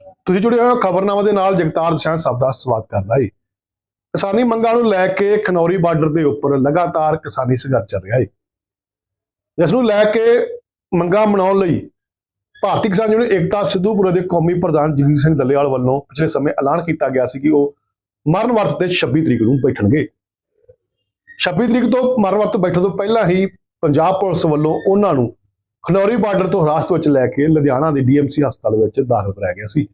ਤੁਸੀਂ ਜੁੜੇ ਹੋਏ ਹੋ ਖਬਰਨਾਮਾ ਦੇ ਨਾਲ, ਜਗਤਾਰ ਦਸ਼ਾਂ ਸਭ ਦਾ ਸਵਾਗਤ ਕਰਦਾ ਹੈ ਕਿਸਾਨੀ ਮੰਗਾਂ ਨੂੰ ਲੈ ਕੇ ਖਨੌਰੀ ਬਾਰਡਰ ਦੇ ਉੱਪਰ ਲਗਾਤਾਰ ਕਿਸਾਨੀ ਸੰਘਰਸ਼ ਚੱਲ ਰਿਹਾ ਹੈ ਜਿਸ ਨੂੰ ਲੈ ਕੇ ਮੰਗਾਂ ਮਨਾਉਣ ਲਈ ਭਾਰਤੀ ਕਿਸਾਨ ਯੂਨੀਅਨ ਏਕਤਾ ਸਿੱਧੂਪੁਰ ਦੇ ਕੌਮੀ ਪ੍ਰਧਾਨ ਜਗਜੀਤ ਸਿੰਘ ਡੱਲੇਵਾਲ ਵੱਲੋਂ ਪਿਛਲੇ ਸਮੇਂ ਐਲਾਨ ਕੀਤਾ ਗਿਆ ਸੀ ਕਿ ਉਹ ਮਰਨ ਵਰਤ ਤੇ 26 ਤਰੀਕ ਨੂੰ ਬੈਠਣਗੇ। 26 ਤਰੀਕ ਤੋਂ ਮਰਨ ਵਰਤ ਬੈਠਣ ਤੋਂ ਪਹਿਲਾਂ ਹੀ ਪੰਜਾਬ ਪੁਲਿਸ ਵੱਲੋਂ ਉਹਨਾਂ ਨੂੰ ਖਨੌਰੀ ਬਾਰਡਰ ਤੋਂ ਹਿਰਾਸਤ ਵਿੱਚ ਲੈ ਕੇ ਲੁਧਿਆਣਾ ਦੇ ਡੀਐਮਸੀ ਹਸਪਤਾਲ ਵਿੱਚ ਦਾਖਲ ਕਰਾਇਆ ਗਿਆ ਸੀ।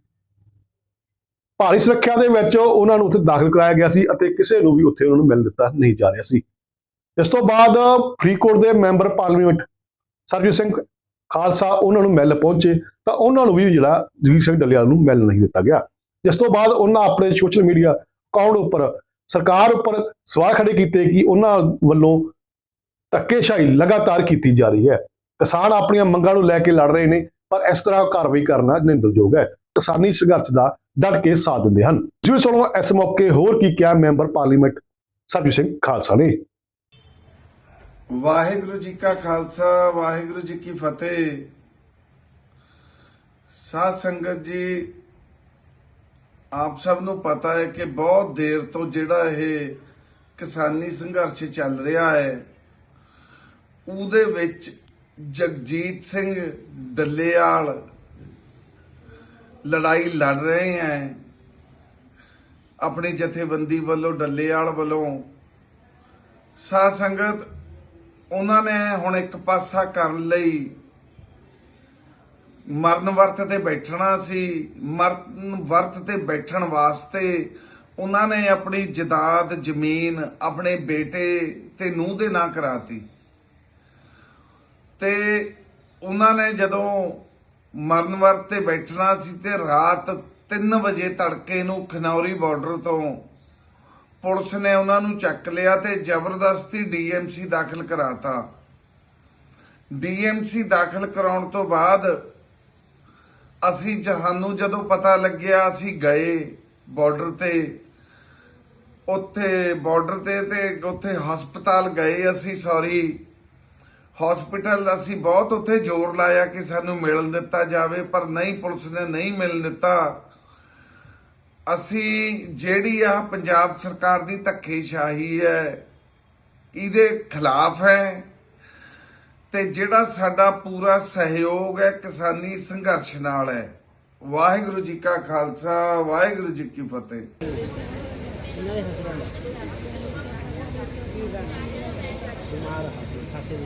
ਭਾਰੀ ਸੁਰੱਖਿਆ ਦੇ ਵਿੱਚ ਉਹਨਾਂ ਨੂੰ ਉੱਥੇ ਦਾਖਲ ਕਰਾਇਆ ਗਿਆ ਸੀ ਅਤੇ ਕਿਸੇ ਨੂੰ ਵੀ ਉੱਥੇ ਉਹਨਾਂ ਨੂੰ ਮਿਲ ਦਿੱਤਾ ਨਹੀਂ ਜਾ ਰਿਹਾ ਸੀ। ਇਸ ਤੋਂ ਬਾਅਦ ਫਰੀਦਕੋਟ ਦੇ ਮੈਂਬਰ ਪਾਰਲੀਮੈਂਟ ਸਰਜੀਤ ਸਿੰਘ ਖਾਲਸਾ ਉਹਨਾਂ ਨੂੰ ਮਿਲ ਪਹੁੰਚੇ ਤਾਂ ਉਹਨਾਂ ਨੂੰ ਵੀ ਜਿਹੜਾ ਜਗੀਰ ਸਿੰਘ ਡੱਲਿਆਲ ਨੂੰ ਮਿਲ ਨਹੀਂ ਦਿੱਤਾ ਗਿਆ। ਜਿਸ ਤੋਂ ਬਾਅਦ ਉਹਨਾਂ ਆਪਣੇ ਸੋਸ਼ਲ ਮੀਡੀਆ ਅਕਾਊਂਟ ਉੱਪਰ ਸਰਕਾਰ ਉੱਪਰ ਸਵਾਲ ਖੜੇ ਕੀਤੇ ਕਿ ਉਹਨਾਂ ਵੱਲੋਂ ਧੱਕੇਸ਼ਾਹੀ ਲਗਾਤਾਰ ਕੀਤੀ ਜਾ ਰਹੀ ਹੈ। ਕਿਸਾਨ ਆਪਣੀਆਂ ਮੰਗਾਂ ਨੂੰ ਲੈ ਕੇ ਲੜ ਰਹੇ ਨੇ, ਪਰ ਇਸ ਤਰ੍ਹਾਂ ਕਾਰਵਾਈ ਕਰਨਾ ਨਿੰਦਣਯੋਗ ਹੈ। ਕਿਸਾਨੀ ਸੰਘਰਸ਼ ਦਾ ਡਟ ਕੇ ਸਾਥ ਦਿੰਦੇ ਹਨ। ਜਿਵੇਂ ਸੁਣੋ, ਇਸ ਮੌਕੇ ਹੋਰ ਕੀ ਕਿਹਾ ਮੈਂਬਰ ਪਾਰਲੀਮੈਂਟ ਸਰਜੀਤ ਸਿੰਘ ਖਾਲਸਾ ਨੇ। ਵਾਹਿਗੁਰੂ ਜੀ ਕਾ ਖਾਲਸਾ, ਵਾਹਿਗੁਰੂ ਜੀ ਕੀ ਫਤਿਹ। ਸਾਧ ਸੰਗਤ ਜੀ, ਆਪ ਸਭ ਨੂੰ ਪਤਾ ਹੈ ਕਿ ਬਹੁਤ ਦੇਰ ਤੋਂ ਜਿਹੜਾ ਇਹ ਕਿਸਾਨੀ ਸੰਘਰਸ਼ ਚੱਲ ਰਿਹਾ ਹੈ, ਉਹਦੇ ਵਿੱਚ ਜਗਜੀਤ ਸਿੰਘ ਡੱਲੇਵਾਲ ਲੜਾਈ ਲੜ ਰਹੇ ਹੈ। ਆਪਣੀ ਜਥੇਬੰਦੀ ਵੱਲੋਂ ਡੱਲੇਵਾਲ ਵੱਲੋਂ ਸਾਧ ਸੰਗਤ ਉਹਨਾਂ ਨੇ ਹੁਣ ਇੱਕ ਪਾਸਾ ਕਰਨ ਲਈ ਮਰਨ ਵਰਤ ਤੇ ਬੈਠਣਾ ਸੀ। ਮਰਨ ਵਰਤ ਤੇ ਬੈਠਣ ਵਾਸਤੇ ਉਹਨਾਂ ਨੇ ਆਪਣੀ ਜਦਾਦ, ਜ਼ਮੀਨ, ਆਪਣੇ ਬੇਟੇ ਤੇ ਨੂੰਹ ਦੇ ਨਾਂ ਕਰਾਤੀ। ਤੇ ਉਹਨਾਂ ਨੇ ਜਦੋਂ ਮਰਨ ਵਰਤ ਤੇ ਬੈਠਣਾ ਸੀ ਤੇ ਰਾਤ 3 ਵਜੇ ਤੜਕੇ ਨੂੰ ਖਨੌਰੀ ਬਾਰਡਰ ਤੋਂ ਪੁਲਿਸ ਨੇ ਉਹਨਾਂ ਨੂੰ ਚੱਕ ਲਿਆ ਤੇ ਜ਼ਬਰਦਸਤੀ ਡੀਐਮਸੀ ਦਾਖਲ ਕਰਾਤਾ। ਡੀਐਮਸੀ ਦਾਖਲ ਕਰਾਉਣ ਤੋਂ ਬਾਅਦ ਅਸੀਂ ਸਾਨੂੰ ਜਦੋਂ ਪਤਾ ਲੱਗਿਆ, ਅਸੀਂ ਗਏ ਬਾਰਡਰ ਤੇ। ਉੱਥੇ ਬਾਰਡਰ ਤੇ ਤੇ ਉੱਥੇ ਹਸਪਤਾਲ ਗਏ, ਅਸੀਂ ਸੌਰੀ ਹਸਪੀਟਲ ਅਸੀਂ ਬਹੁਤ ਉੱਥੇ ਜ਼ੋਰ ਲਾਇਆ ਕਿ ਸਾਨੂੰ ਮਿਲਣ ਦਿੱਤਾ ਜਾਵੇ, ਪਰ ਨਹੀਂ, ਪੁਲਿਸ ਨੇ ਨਹੀਂ ਮਿਲਣ ਦਿੱਤਾ। ਅਸੀਂ ਜਿਹੜੀ ਆ ਪੰਜਾਬ ਸਰਕਾਰ ਦੀ ਧੱਕੇਸ਼ਾਹੀ ਹੈ, ਇਹਦੇ ਖਿਲਾਫ ਹੈ। ਤੇ ਜਿਹੜਾ ਸਾਡਾ ਪੂਰਾ ਸਹਿਯੋਗ ਹੈ ਕਿਸਾਨੀ ਸੰਘਰਸ਼ ਨਾਲ ਹੈ। ਵਾਹਿਗੁਰੂ ਜੀ ਕਾ ਖਾਲਸਾ, ਵਾਹਿਗੁਰੂ ਜੀ ਕੀ ਫਤਿਹ। 其妈的好吃他现在